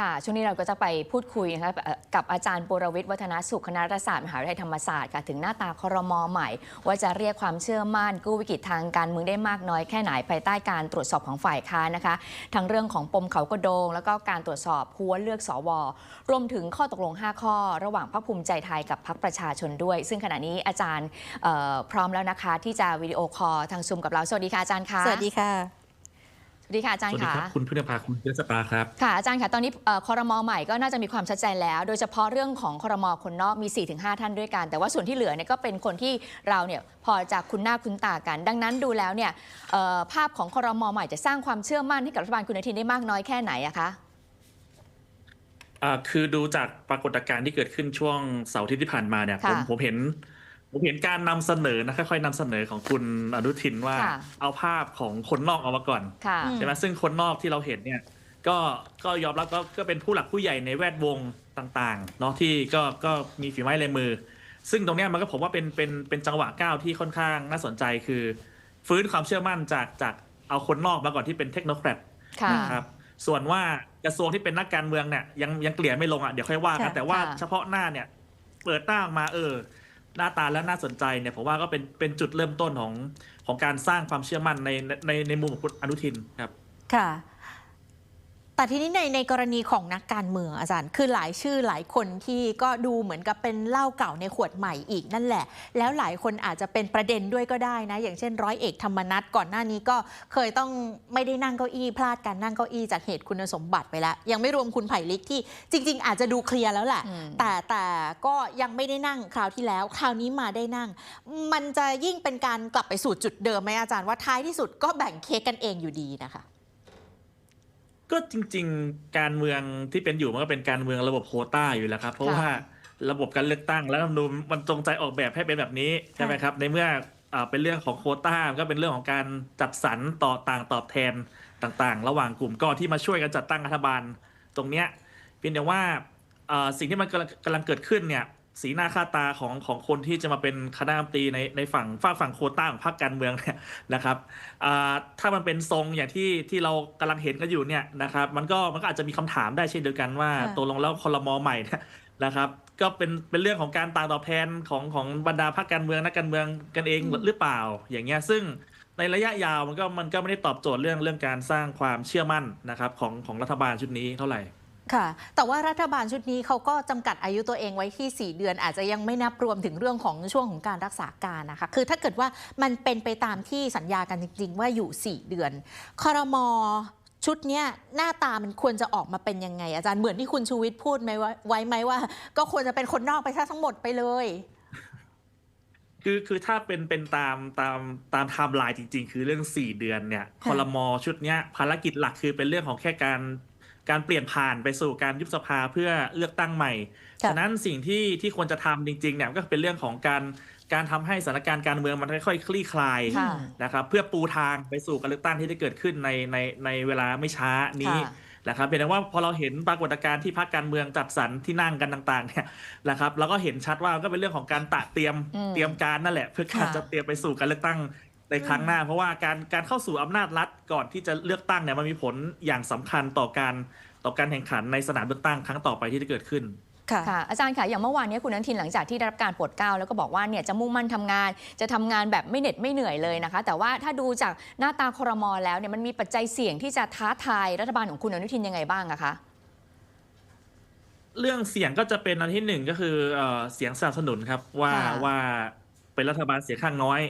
ค่ะ ช่วงนี้เราก็จะไปพูดคุยนะคะกับอาจารย์ปุรวิทย์วัฒนสุขคณะรัฐศาสตร์มหาวิทยาลัยธรรมศาสตร์ค่ะถึงหน้าตาครมใหม่ ว่าจะเรียกความเชื่อมั่นกู้วิกฤตทางการเมืองได้มากน้อยแค่ไหนภายใต้การตรวจสอบของฝ่ายค้านนะคะ ทั้งเรื่องของปมเขากระโดง แล้วก็การตรวจสอบหัวเลือกสวรวมถึงข้อตกลง 5 ข้อ ระหว่างพรรคภูมิใจไทยกับพรรคประชาชนด้วย ซึ่งขณะนี้อาจารย์พร้อมแล้วนะคะที่จะวิดีโอคอลทางซูมกับเราสวัสดีค่ะอาจารย์ค่ะสวัสดีค่ะ ดีค่ะอาจารสย์วัสดีค่ะครับ คุณพึ่งนภาคุณเจษปาครับ ค่ะอาจารย์ค่ะ ตอนนี้เอ่อคอรมอใหม่ก็น่าจะมีความชัดเจนแล้ว โดยเฉพาะเรื่องของคอรมอคนนอกมี 4-5 ท่านด้วยกัน แต่ว่าส่วนที่เหลือเนี่ยก็เป็นคนที่เราเนี่ยพอจะคุ้นหน้าคุ้นตากัน ดังนั้นดูแล้วเนี่ยเอ่อภาพของคอรมอใหม่จะสร้างความเชื่อมั่นให้กับรัฐบาลคุณอนุทินได้มากน้อยแค่ไหนอะคะอ่าคือดูจากปรากฏการณ์ที่เกิดขึ้นช่วงเสาร์อาทิตย์ที่ผ่านมาเนี่ยผมค่ะผมเห็น ผมเห็นการนำเสนอนะค่อยๆนำเสนอของคุณอนุทินว่าค่ะเอาภาพของคนนอกเอามาก่อนค่ะอืมใช่ไหมซึ่งคนนอกที่เราเห็นเนี่ย ก็ก็ยอมรับก็ก็เป็นผู้หลักผู้ใหญ่ในแวดวงต่างๆเนาะที่ก็ก็มีฝีไม้ลายมือ ซึ่งตรงเนี้ยมันก็ผมว่าเป็นเป็นเป็นจังหวะก้าวที่ค่อนข้างน่าสนใจคือ ฟื้นความเชื่อมั่นจากจากเอาคนนอกมาก่อนที่เป็นเทคโนแครดค่ะนะครับส่วนว่ากระทรวงที่เป็นนักการเมืองเนี่ยยังยังเกลี่ยไม่ลงอะเดี๋ยวค่อยว่ากันค่ะแต่ว่าค่ะเฉพาะหน้าเนี่ย เปิดหน้าออกมาเออ หน้าตาแล้วน่าสนใจเนี่ยผมว่าก็เป็นเป็นจุดเริ่มต้นของของการสร้างความเชื่อมั่นในในในมุมของคุณอนุทินครับ ค่ะ แต่ทีนี้ในในกรณีของนักการเมืองอาจารย์ คือหลายชื่อหลายคนที่ก็ดูเหมือนกับเป็นเหล้าเก่าในขวดใหม่อีกนั่นแหละ แล้วหลายคนอาจจะเป็นประเด็นด้วยก็ได้นะ อย่างเช่น ร้อยเอกธรรมนัฐก่อนหน้านี้ก็เคยต้องไม่ได้นั่งเก้าอี้พลาดการนั่งเก้าอี้จากเหตุคุณสมบัติไปแล้ว ยังไม่รวมคุณไผ่ลิกที่จริง ๆ อาจจะดูเคลียร์แล้วแหละอืมแต่แต่ก็ยังไม่ได้นั่งคราวที่แล้ว คราวนี้มาได้นั่ง มันจะยิ่งเป็นการกลับไปสู่จุดเดิมไหมอาจารย์ว่าท้ายที่สุดก็แบ่งเค้กกันเองอยู่ดีนะคะ ก็จริง ๆ การเมืองที่เป็นอยู่มันก็เป็นการเมืองระบบโควต้าอยู่แล้วครับ เพราะค่ะว่าระบบการเลือกตั้งและรัฐธรรมนูญมันจงใจออกแบบให้เป็นแบบนี้ใช่ไหมครับ ในเมื่ออ่าเป็นเรื่องของโควต้ามันก็เป็นเรื่องของการจัดสรรต่อต่างตอบแทนต่างๆ ระหว่างกลุ่มก้อนที่มาช่วยกันจัดตั้งรัฐบาลตรงเนี้ยเพียงแต่ว่าอ่าสิ่งที่มันกำลังกำลังเกิดขึ้นเนี่ย สีหน้าค่าตาของของคนที่จะมาเป็นคณะรัฐมนตรีในในฝั่งฝากฝั่งโควต้าของพรรคการเมืองเนี่ยนะครับอ่าถ้ามันเป็นทรงอย่างที่ที่เรากำลังเห็นกันอยู่เนี่ยนะครับมันก็มันก็อาจจะมีคำถามได้เช่นเดียวกันว่าค่ะตกลงแล้วคอรมอใหม่เนี่ยนะครับก็เป็นเป็นเรื่องของการต่างตอบแทนของของบรรดาพรรคการเมืองนักการเมืองกันเองหรือเปล่า อย่างเงี้ยซึ่งในระยะยาวมันก็มันก็ไม่ได้ตอบโจทย์เรื่องเรื่องการสร้างความเชื่อมั่นนะครับของของรัฐบาลชุดนี้เท่าไหร่ ค่ะ แต่ว่ารัฐบาลชุดนี้เขาก็จำกัดอายุตัวเองไว้ที่ 4 เดือน อาจจะยังไม่นับรวมถึงเรื่องของช่วงของการรักษาการนะคะ คือถ้าเกิดว่ามันเป็นไปตามที่สัญญากันจริง ๆ ว่าอยู่ 4 เดือนคอรมอชุดเนี้ยหน้าตามันควรจะออกมาเป็นยังไง อาจารย์เหมือนที่คุณชูวิทย์พูดไหมว่าไว้ไหมว่า ก็ควรจะเป็นคนนอกไปซะทั้งหมดไปเลย คือคือถ้าเป็นเป็นตามตามตามไทม์ไลน์จริง ๆ คือเรื่อง 4 เดือนเนี่ยคค่ะอรมอชุดเนี้ยภารกิจหลักคือเป็นเรื่องของแค่การ การเปลี่ยนผ่านไปสู่การยุบสภาเพื่อเลือกตั้งใหม่ค่ะฉะนั้นสิ่งที่ที่ควรจะทำจริงๆเนี่ยก็เป็นเรื่องของการการทำให้สถานการณ์การเมืองมันค่อยๆคลี่คลายค่ะนะครับเพื่อปูทางไปสู่การเลือกตั้งที่จะเกิดขึ้นในในในเวลาไม่ช้านี้ค่ะนะครับเป็นแต่ว่าพอเราเห็นปรากฏการณ์ที่พรรคการเมืองจัดสรรที่นั่งกันต่างๆเนี่ยนะครับเราก็เห็นชัดว่าก็เป็นเรื่องของการตะเตรียมอืมเตรียมการนั่นแหละ เพื่อการค่ะจะเตรียมไปสู่การเลือกตั้ง ในครั้งหน้า เพราะว่าการการเข้าสู่อำนาจรัฐก่อนที่จะเลือกตั้งเนี่ยมันมีผลอย่างสำคัญต่อการต่อการแข่งขันในสนามเลือกตั้งครั้งต่อไปที่จะเกิดขึ้น ค่ะ ค่ะอาจารย์ค่ะอย่างเมื่อวานนี้คุณอนุทินหลังจากที่ได้รับการโปรดเกล้าแล้วก็บอกว่าเนี่ยจะมุ่งมั่นทำงาน จะทำงานแบบไม่เหน็ดไม่เหนื่อยเลยนะคะ แต่ว่าถ้าดูจากหน้าตาครมแล้วเนี่ยมันมีปัจจัยเสี่ยงที่จะท้าทายรัฐบาลของคุณอนุทินยังไงบ้างอะคะ เรื่องเสียงก็จะเป็นอันที่หนึ่งก็คือเอ่อเสียงสนับสนุนครับว่าค่ะ ว่าเป็นรัฐบาลเสียงข้างน้อย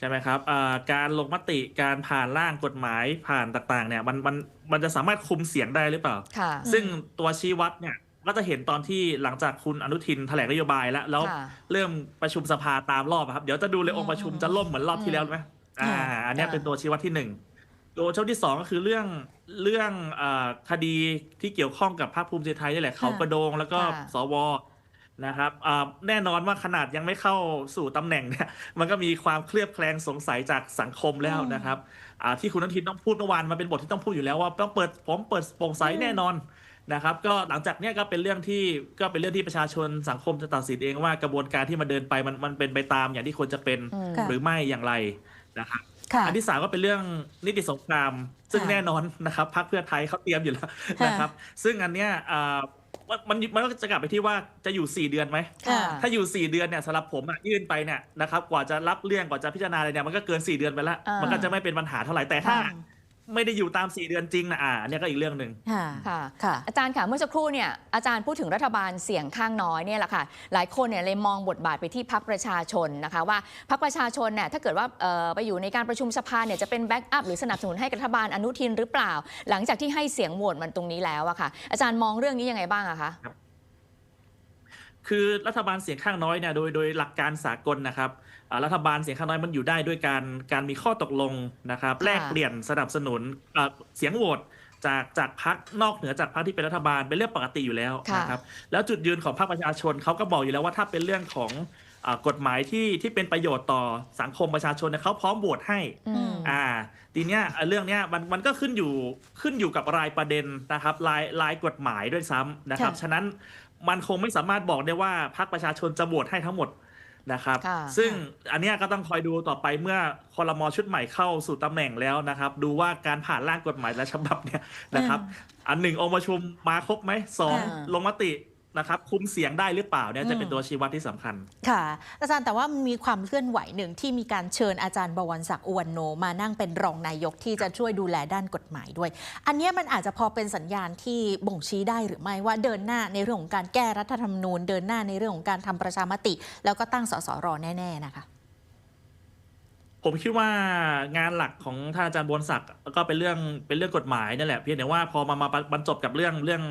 ใช่ไหมครับเอ่อการลงมติการผ่านร่างกฎหมายผ่านต่างๆ เนี่ยมันมันมันจะสามารถคุมเสียงได้หรือเปล่าค่ะซึ่งตัวชี้วัดเนี่ยก็จะเห็นตอนที่หลังจากคุณอนุทินแถลงนโยบายแล้ว แล้วค่ะเริ่มประชุมสภาตามรอบอะครับ เดี๋ยวจะดูเลยอืมองค์ประชุมจะล่มเหมือนรอบที่แล้วไหมอ่าค่ะอันเนี้ยค่ะเป็นตัวชี้วัดที่หนึ่งตัวชี้วัดที่สองก็คือเรื่องเรื่องเออคดีที่เกี่ยวข้องกับภาคภูมิใจไทยนี่แหละเขากระโดงแล้วก็ค่ะสว นะครับอ่าแน่นอนว่าขนาดยังไม่เข้าสู่ตำแหน่งเนี่ยมันก็มีความเคลือบแคลงสงสัยจากสังคมแล้วนะครับอ่าที่คุณอนุทินต้องพูดเมื่อวานมันเป็นบทที่ต้องพูดอยู่แล้วว่าต้องเปิดผมเปิดโปร่งใสแน่นอนนะครับ ก็หลังจากเนี้ยก็เป็นเรื่องที่ก็เป็นเรื่องที่ประชาชนสังคมจะตัดสินเองว่ากระบวนการที่มาเดินไปมันมันเป็นไปตามอย่างที่ควรจะเป็นอืมค่ะหรือไม่อย่างไรนะครับค่ะอันที่สามก็เป็นเรื่องนิติสงคราม ซึ่งค่ะแน่นอนนะครับพรรคเพื่อไทยเขาเตรียมอยู่แล้วค่ะนะครับ ซึ่งอันเนี้ยอ่า มันมันมันก็จะกลับไปที่ว่าจะอยู่ 4 เดือนไหม ค่ะ ถ้าอยู่ 4 เดือนเนี่ยสำหรับผมอะยื่นไปเนี่ยนะครับกว่าจะรับเรื่องกว่าจะพิจารณาอะไรเนี่ยมันก็เกิน 4 เดือนไปแล้วมั มันก็จะไม่เป็นปัญหาเท่าไหร่แต่ถ้า ค่ะ ไม่ได้อยู่ตาม 4 เดือนจริงนะอ่าอันเนี้ยก็อีกเรื่องหนึ่ง ค่ะค่ะค่ะ อาจารย์ค่ะเมื่อสักครู่เนี่ยอาจารย์พูดถึงรัฐบาลเสียงข้างน้อยเนี่ยแหละค่ะ หลายคนเนี่ยเลยมองบทบาทไปที่พักประชาชนนะคะว่าพักประชาชนเนี่ยถ้าเกิดว่าเอ่อไปอยู่ในการประชุมสภาเนี่ยจะเป็นแบ็กอัพหรือสนับสนุนให้รัฐบาลอนุทินหรือเปล่า หลังจากที่ให้เสียงโหวตมันตรงนี้แล้วอะค่ะ อาจารย์มองเรื่องนี้ยังไงบ้างอะคะคื อรัฐบาลเสียงข้างน้อยเนี่ยโดยโดยหลักการสากลนะครับอ่ารัฐบาลเสียงข้างน้อยมันอยู่ได้ด้วยการการมีข้อตกลงนะครับค่ะแลกเปลี่ยนสนับสนุนอ่าเสียงโหวตจากจากพักนอกเหนือจากพักที่เป็นรัฐบาลเป็นเรื่องปกติอยู่แล้วค่ะนะครับแล้วจุดยืนของพรรคประชาชนเขาก็บอกอยู่แล้วว่าถ้าเป็นเรื่องของอากฎหมายที่ที่เป็นประโยชน์ต่อสังคมประชาชนเนี่ยเขาพร้อมโหวตให้อืมอ่าทีเนี้ยเอ่อเรื่องเนี้ยมันมันก็ขึ้นอยู่ขึ้นอยู่กับรายประเด็นนะครับรายรายกฎหมายด้วยซ้ำนะครับค่ะฉะนั้น มันคงไม่สามารถบอกได้ว่าพรรคประชาชนจะโหวตให้ทั้งหมดนะครับค่ะซึ่งอันเนี้ยก็ต้องคอยดูต่อไปเมื่อคอรมอชุดใหม่เข้าสู่ตำแหน่งแล้วนะครับ ดูว่าการผ่านร่างกฎหมายและฉบับเนี่ยนะครับ อันหนึ่งองค์ประชุมมาครบไหมสองอ่าลงมติ นะครับคุมเสียงได้หรือเปล่าเนี่ยจะเป็นอืมตัวชี้วัดที่สำคัญ ค่ะ อาจารย์แต่ว่ามันมีความเคลื่อนไหวหนึ่งที่มีการเชิญอาจารย์บวรศักดิ์อุวันโน มานั่งเป็นรองนายกที่จะช่วยดูแลด้านกฎหมายด้วย อันเนี้ยมันอาจจะพอเป็นสัญญาณที่บ่งชี้ได้หรือไม่ว่าเดินหน้าในเรื่องของการแก้รัฐธรรมนูญ เดินหน้าในเรื่องของการทำประชามติ แล้วก็ตั้งสสรแน่ ๆ นะคะผมคิดว่างานหลักของท่านอาจารย์บวนศักดิ์ก็เป็นเรื่องเป็นเรื่องกฎหมายนั่นแหละเพียงแต่ว่าพอมามาบรรจบกับเรื่องเรื่อง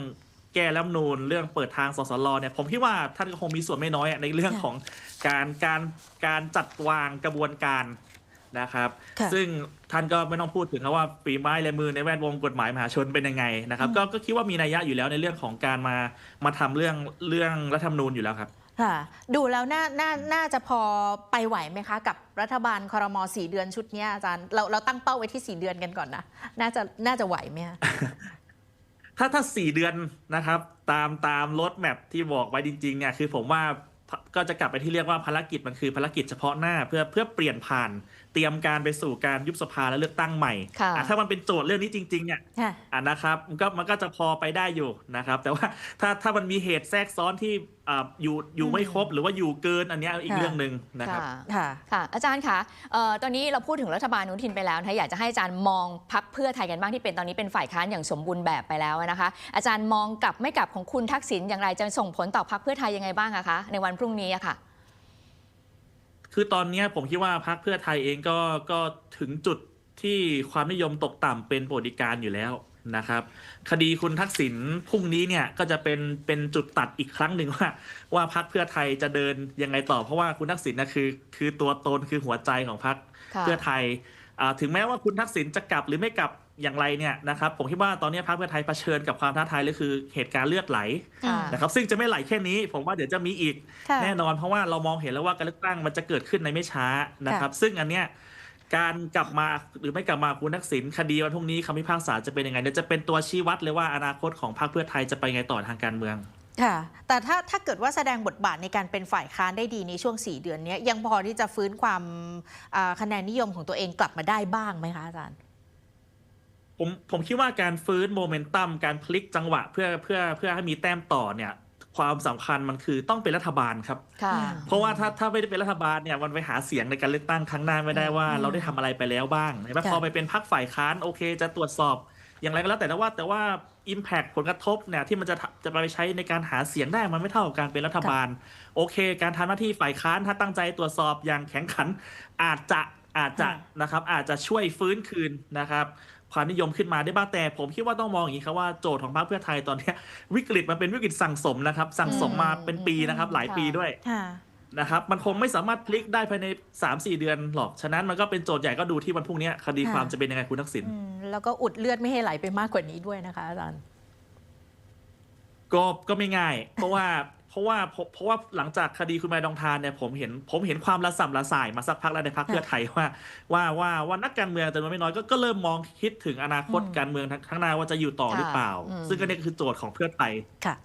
แก้รัฐธรรมนูญเรื่องเปิดทางสสรเนี่ยผมคิดว่าท่านก็คงมีส่วนไม่น้อยอะในเรื่องค่ะของการการการจัดวางกระบวนการนะครับ ค่ะ ซึ่งท่านก็ไม่ต้องพูดถึงครับว่าฝีไม้ลายมือในแวดวงกฎหมายมหาชนเป็นยังไงนะครับก็ก็คิดว่ามีนัยยะอยู่แล้วในเรื่องของการมามาทำเรื่องเรื่องรัฐธรรมนูญอยู่แล้วครับ ค่ะ ดูแล้วน่าน่าน่าจะพอไปไหวไหมคะ กับรัฐบาลคอรมอสี่เดือนชุดเนี้ยอาจารย์เราเราตั้งเป้าไว้ที่สี่เดือนกันก่อนนะ น่าจะน่าจะไหวไหมคะ ถ้าถ้าสี่เดือนนะครับ ตามตามรถแมพที่บอกไว้จริงๆเนี่ยคือผมว่าพก็จะกลับไปที่เรียกว่าภารกิจมันคือภารกิจเฉพาะหน้าเพื่อเพื่อเปลี่ยนผ่านเตรียมการไปสู่การยุบสภาและเลือกตั้งใหม่ค่ะอะถ้ามันเป็นโจทย์เรื่องนี้จริงๆเนี่ยค่ะอะนะครับมันก็มันก็จะพอไปได้อยู่นะครับ แต่ว่าถ้าถ้ามันมีเหตุแทรกซ้อนที่ อ่าอยู่อยู่ไม่ครบหรือว่าอยู่เกินอันเนี้ยอีกค่ะ เรื่องหนึ่งนะครับค่ะค่ะ ค่ะ อาจารย์คะเอ่อตอนนี้เราพูดถึงรัฐบาลอนุทินไปแล้วนะคะอยากจะให้อาจารย์มองพักเพื่อไทยกันบ้างที่เป็นตอนนี้เป็นฝ่ายค้านอย่างสมบูรณ์แบบไปแล้วนะคะ อาจารย์มองกลับไม่กลับของคุณทักษิณอย่างไรจะส่งผลต่อพักเพื่อไทยยังไงบ้างอะคะในวันพรุ่งนี้อะค่ะ คือตอนเนี้ยผมคิดว่าพรรคเพื่อไทยเองก็ก็ถึงจุดที่ความนิยมตกต่ำเป็นประวัติการณ์อยู่แล้ว นะครับ คดีคุณทักษิณพรุ่งนี้เนี่ยก็จะเป็นเป็นจุดตัดอีกครั้งหนึ่งว่า ว่าพรรคเพื่อไทยจะเดินยังไงต่อเพราะว่าคุณทักษิณนะคือ คือตัวตนคือหัวใจของพรรคค่ะเพื่อไทยอ่าถึงแม้ว่าคุณทักษิณจะกลับหรือไม่กลับอย่างไรเนี่ยนะครับผมคิดว่าตอนนี้พรรคเพื่อไทยเผชิญกับความท้าทายเลยคือเหตุการณ์เลือดไหลค่ะนะครับซึ่งจะไม่ไหลแค่นี้ ผมว่าเดี๋ยวจะมีอีกค่ะแน่นอนเพราะว่าเรามองเห็นแล้วว่าการเลือกตั้งมันจะเกิดขึ้นในไม่ช้านะครับ ซึ่งอันเนี้ย การกลับมาหรือไม่กลับมาคุณทักษิณคดีวันพรุ่งนี้คำพิพากษาจะเป็นยังไงเดี๋ยวจะเป็นตัวชี้วัดเลยว่าอนาคตของพรรคเพื่อไทยจะไปไงต่อทางการเมืองค่ะ แต่ถ้าถ้าเกิดว่าแสดงบทบาทในการเป็นฝ่ายค้านได้ดีในช่วง 4 เดือนเนี้ยยังพอที่จะฟื้นความอ่าคะแนนนิยมของตัวเองกลับมาได้บ้างไหมคะอาจารย์ผมผมคิดว่าการฟื้นโมเมนตัมการพลิกจังหวะเพื่อเพื่อเพื่อให้มีแต้มต่อเนี่ย ความสำคัญมันคือต้องเป็นรัฐบาลครับค่ะอืมเพราะว่าถ้าถ้าไม่ได้เป็นรัฐบาลเนี่ยมันไปหาเสียงในการเลือกตั้งครั้งหน้าไม่ได้ว่าอืมเราได้ทำอะไรไปแล้วบ้างเห็นไหมค่ะพอไปเป็นพรรคฝ่ายค้านโอเค จะตรวจสอบ อย่างไรก็แล้วแต่ว่าแต่ว่า Impact ผลกระทบเนี่ยที่มันจะทำจะไปใช้ในการหาเสียงได้มันไม่เท่ากับการเป็นรัฐบาล โอเค การทำหน้าที่ฝ่ายค้านถ้าตั้งใจตรวจสอบอย่างแข็งขันอาจจะ อาจจะค่ะนะครับอาจจะช่วยฟื้นคืนนะครับ ความนิยมขึ้นมาได้บ้างแต่ ผมคิดว่าต้องมองอย่างนี้ครับว่าโจทย์ของพรรคเพื่อไทยตอนเนี้ยวิกฤตมันเป็นวิกฤตสั่งสมนะครับ สั่งสมมาเป็นปีนะครับ หลายปีด้วยค่ะนะครับมันคงไม่สามารถพลิกได้ภายใน 3-4 เดือนหรอก ฉะนั้นมันก็เป็นโจทย์ใหญ่ก็ดูที่วันพรุ่งนี้คดีค่ะความจะเป็นยังไงคุณทักษิณอืมแล้วก็อุดเลือดไม่ให้ไหลไปมากกว่านี้ด้วยนะคะอาจารย์ก็ก็ไม่ง่าย เพราะว่า เพราะว่าเพราะเพราะว่าหลังจากคดีคุณแม่ดองทานเนี่ยผมเห็นผมเห็นความระส่ำระสายมาสักพักแล้วในพรรคเพื่อไทยว่าว่าว่าว่านักการเมืองจำนวนไม่น้อยก็ก็เริ่มมองคิดถึงอนาคตอืมการเมืองข้างหน้าว่าจะอยู่ต่อหรือเปล่าค่ะอืมซึ่งก็เนี่ยคือโจทย์ของเพื่อไทยค่ะ